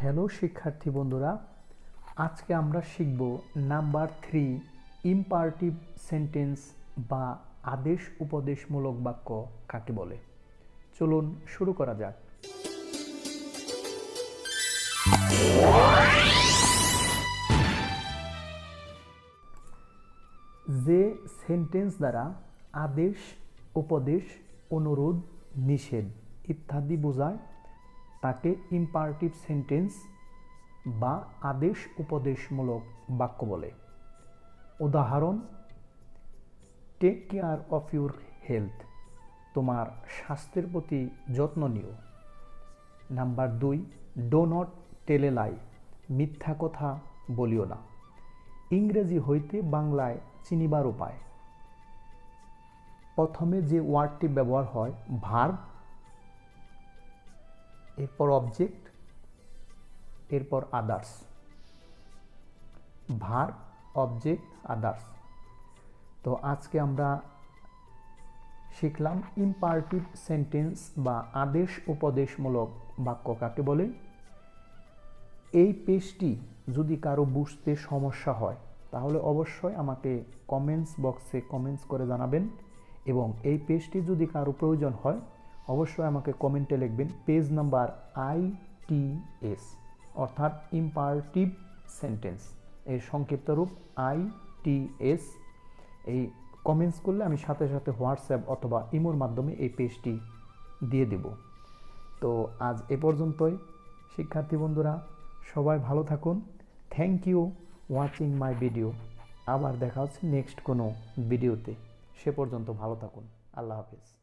Hello শিক্ষার্থী বন্ধুরা, আজকে আমরা শিখব নাম্বার থ্রি, ইম্পারটিভ সেন্টেন্স বা আদেশ উপদেশমূলক বাক্য কাকে বলে। চলুন শুরু করা যাক। যে সেন্টেন্স দ্বারা আদেশ, উপদেশ, অনুরোধ, নিষেধ ইত্যাদি বোঝায় তাকে ইম্পারটিভ সেন্টেন্স বা আদেশ উপদেশমূলক বাক্য বলে। উদাহরণ take care of your health তোমার স্বাস্থ্যের প্রতি যত্ন নিও। নাম্বার দুই ডো নট টেলে লাই মিথ্যা কথা বলিও না। ইংরেজি হইতে বাংলায় চিনিবার উপায়। প্রথমে যে ওয়ার্ডটি ব্যবহার হয় ভার্ব এরপর অবজেক্ট এরপর আদার্স ভার অবজেক্ট আদার্স তো আজকে আমরা শিখলাম ইম্পারটিভ সেন্টেন্স বা আদেশ উপদেশমূলক বাক্য কাকে বলে? এই পেজটি যদি কারও বুঝতে সমস্যা হয়, তাহলে অবশ্যই আমাকে কমেন্টস বক্সে কমেন্টস করে জানাবেন এবং এই পেজটি যদি কারও প্রয়োজন হয় অবশ্যই আমাকে কমেন্টে লিখবেন। Page number I T S, অর্থাৎ ইম্পারটিভ সেন্টেন্স এর সংক্ষিপ্ত রূপ আই টি এস। এই কমেন্টস করলে আমি সাথে সাথে হোয়াটসঅ্যাপ অথবা ইমোর মাধ্যমে এই পেজটি দিয়ে দেব। তো আজ এ পর্যন্তই। শিক্ষার্থী বন্ধুরা, সবাই ভালো থাকুন। Thank you watching my video আবার দেখা হচ্ছে নেক্সট কোনো ভিডিওতে সে পর্যন্ত ভালো থাকুন। আল্লাহ হাফিজ।